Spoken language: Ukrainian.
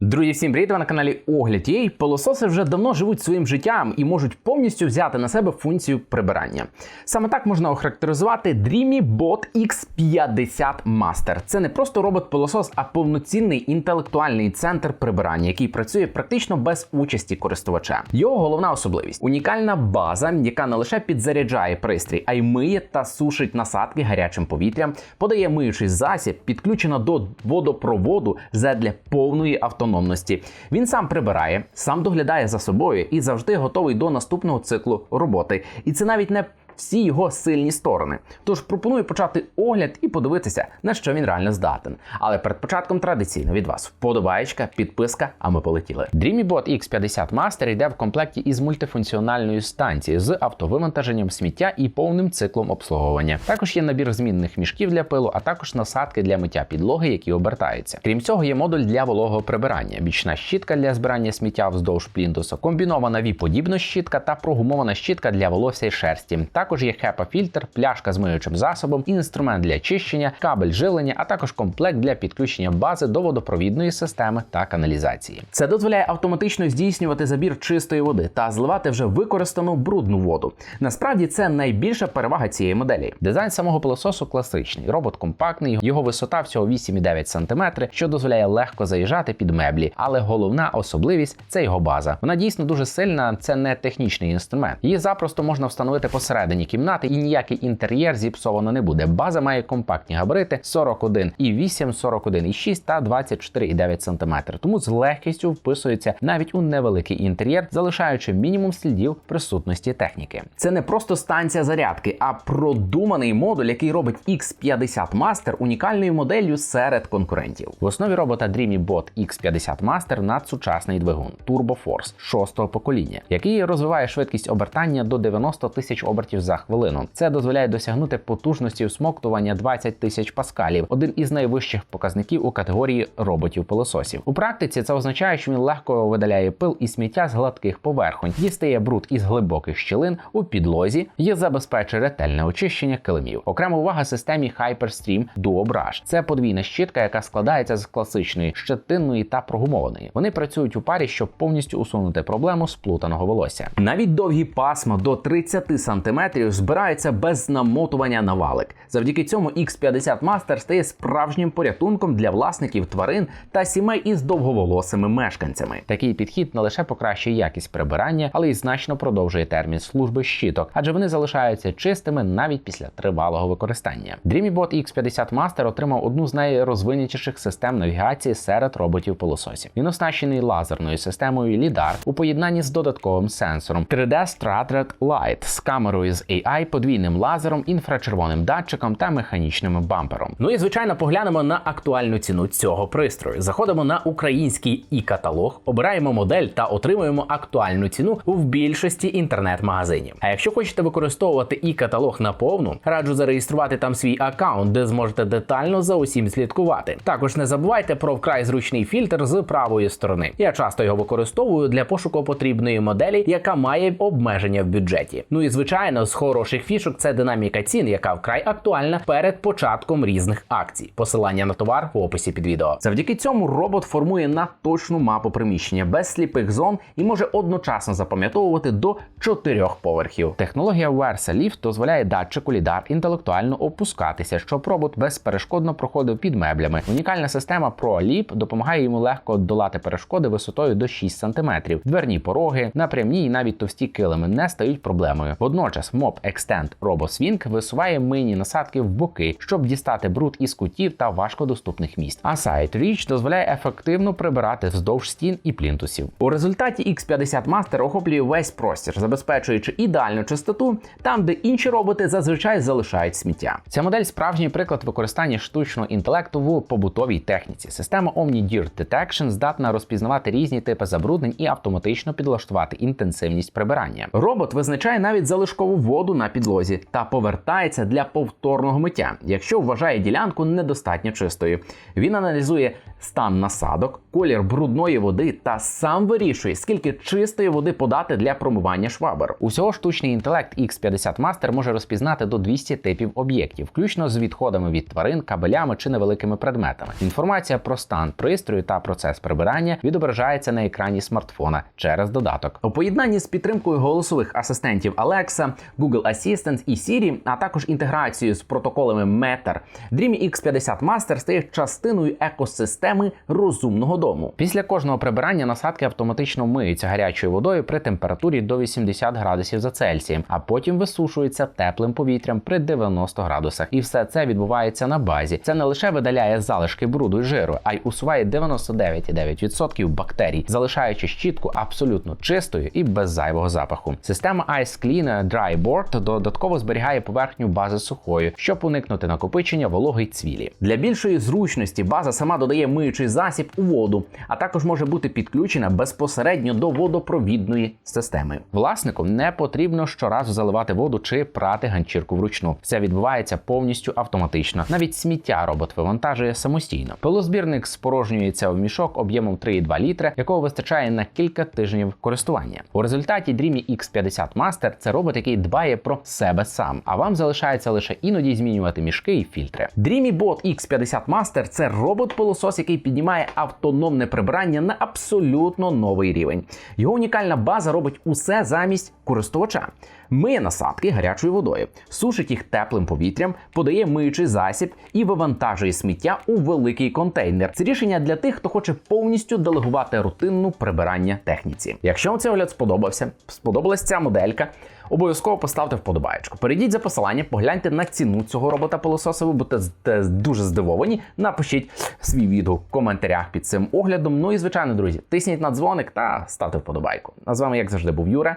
Друзі, всім привіт! Ви на каналі Огляд Єй. Пилососи вже давно живуть своїм життям і можуть повністю взяти на себе функцію прибирання. Саме так можна охарактеризувати Dreamy Bot X50 Master. Це не просто робот-пилосос, а повноцінний інтелектуальний центр прибирання, який працює практично без участі користувача. Його головна особливість унікальна база, яка не лише підзаряджає пристрій, а й миє та сушить насадки гарячим повітрям, подає миючий засіб, підключена до водопроводу задля повної автономності. Він сам прибирає, сам доглядає за собою і завжди готовий до наступного циклу роботи. І це навіть не всі його сильні сторони. Тож пропоную почати огляд і подивитися, на що він реально здатен. Але перед початком традиційно від вас вподобаєчка, підписка, а ми полетіли. DreamyBot X50 Master йде в комплекті із мультифункціональною станцією з автовивантаженням сміття і повним циклом обслуговування. Також є набір змінних мішків для пилу, а також насадки для миття підлоги, які обертаються. Крім цього, є модуль для вологого прибирання, бічна щітка для збирання сміття вздовж плінтуса, комбінована ві-подібна щітка та прогумована щітка для волосся і шерсті. Також є HEPA-фільтр, пляшка з миючим засобом, інструмент для чищення, кабель жилення, а також комплект для підключення бази до водопровідної системи та каналізації. Це дозволяє автоматично здійснювати забір чистої води та зливати вже використану брудну воду. Насправді це найбільша перевага цієї моделі. Дизайн самого пилососу класичний, робот компактний, його висота всього 8,9 см, що дозволяє легко заїжджати під меблі. Але головна особливість це його база. Вона дійсно дуже сильна, це не технічний інструмент. Її запросто можна встановити посередині кімнати, і ніякий інтер'єр зіпсовано не буде. База має компактні габарити 41,8, 41,6 та 24,9 см. Тому з легкістю вписується навіть у невеликий інтер'єр, залишаючи мінімум слідів присутності техніки. Це не просто станція зарядки, а продуманий модуль, який робить X50 Master унікальною моделлю серед конкурентів. В основі робота DreamyBot X50 Master надсучасний двигун Turbo Force шостого покоління, який розвиває швидкість обертання до 90 тисяч обертів хвилину. Це дозволяє досягнути потужності всмоктування 20 тисяч паскалів, один із найвищих показників у категорії роботів-пилососів. У практиці це означає, що він легко видаляє пил і сміття з гладких поверхонь, дістає бруд із глибоких щілин у підлозі і забезпечує ретельне очищення килимів. Окрема увага системі HyperStream Duo Brush. Це подвійна щітка, яка складається з класичної щетинної та прогумованої. Вони працюють у парі, щоб повністю усунути проблему сплутаного волосся. Навіть довгі пасма до 30 см збираються без намотування на валик. Завдяки цьому X50 Master стає справжнім порятунком для власників тварин та сімей із довговолосими мешканцями. Такий підхід не лише покращує якість прибирання, але й значно продовжує термін служби щіток, адже вони залишаються чистими навіть після тривалого використання. DreamyBot X50 Master отримав одну з найрозвинятіших систем навігації серед роботів-пилососів. Він оснащений лазерною системою LiDAR у поєднанні з додатковим сенсором 3D Structured Light з камерою з AI, подвійним лазером, інфрачервоним датчиком та механічним бампером. Ну і звичайно, поглянемо на актуальну ціну цього пристрою. Заходимо на український і-каталог, обираємо модель та отримуємо актуальну ціну в більшості інтернет-магазинів. А якщо хочете використовувати і-каталог наповну, раджу зареєструвати там свій аккаунт, де зможете детально за усім слідкувати. Також не забувайте про вкрай зручний фільтр з правої сторони. Я часто його використовую для пошуку потрібної моделі, яка має обмеження в бюджеті. Ну і звичайно, з хороших фішок це динаміка цін, яка вкрай актуальна перед початком різних акцій. Посилання на товар в описі під відео. Завдяки цьому робот формує на точну мапу приміщення без сліпих зон і може одночасно запам'ятовувати до чотирьох поверхів. Технологія Versa Lift дозволяє датчику лідар інтелектуально опускатися, щоб робот безперешкодно проходив під меблями. Унікальна система ProLip допомагає йому легко долати перешкоди висотою до 6 см. Дверні пороги, напрямні і навіть товсті килими не стають проблемою. Водночас Mob Extend RoboSwing висуває мийні насадки в боки, щоб дістати бруд із кутів та важкодоступних місць. А Side Reach дозволяє ефективно прибирати вздовж стін і плінтусів. У результаті X50 Master охоплює весь простір, забезпечуючи ідеальну чистоту там, де інші роботи зазвичай залишають сміття. Ця модель справжній приклад використання штучного інтелекту в побутовій техніці. Система Omni Dirt Detection здатна розпізнавати різні типи забруднень і автоматично підлаштувати інтенсивність прибирання. Робот визначає навіть залишкову воду на підлозі та повертається для повторного миття, якщо вважає ділянку недостатньо чистою. Він аналізує стан насадок, колір брудної води та сам вирішує, скільки чистої води подати для промивання швабер. Усього штучний інтелект X50 Master може розпізнати до 200 типів об'єктів, включно з відходами від тварин, кабелями чи невеликими предметами. Інформація про стан пристрою та процес прибирання відображається на екрані смартфона через додаток. У поєднанні з підтримкою голосових асистентів Alexa, Google Assistant і Siri, а також інтеграцією з протоколами Matter, Dreamy X50 Master стає частиною екосистеми розумного дому. Після кожного прибирання насадки автоматично миються гарячою водою при температурі до 80 градусів за Цельсієм, а потім висушуються теплим повітрям при 90 градусах. І все це відбувається на базі. Це не лише видаляє залишки бруду і жиру, а й усуває 99,9% бактерій, залишаючи щітку абсолютно чистою і без зайвого запаху. Система Ice Clean Dry Board додатково зберігає поверхню бази сухою, щоб уникнути накопичення вологи й цвілі. Для більшої зручності база сама додає миючий засіб у воду, а також може бути підключена безпосередньо до водопровідної системи. Власнику не потрібно щоразу заливати воду чи прати ганчірку вручну. Це відбувається повністю автоматично. Навіть сміття робот вивантажує самостійно. Пилозбірник спорожнюється в мішок об'ємом 3,2 літра, якого вистачає на кілька тижнів користування. У результаті Dreamy X50 Master – це робот, який дбає про себе сам, а вам залишається лише іноді змінювати мішки і фільтри. Dreamy Bot X50 Master – це робот-пилосос, який піднімає автономне прибирання на абсолютно новий рівень. Його унікальна база робить усе замість користувача. Миє насадки гарячою водою, сушить їх теплим повітрям, подає миючий засіб і вивантажує сміття у великий контейнер. Це рішення для тих, хто хоче повністю делегувати рутинну прибирання техніці. Якщо вам цей огляд сподобався, сподобалась ця моделька. Обов'язково поставте вподобаєчку. Перейдіть за посилання, погляньте на ціну цього робота пилососа. Ви будете те- дуже здивовані. Напишіть свій відгук в коментарях під цим оглядом. Ну і звичайно, друзі, тисніть на дзвоник та ставте вподобайку. А з вами, як завжди, був Юра,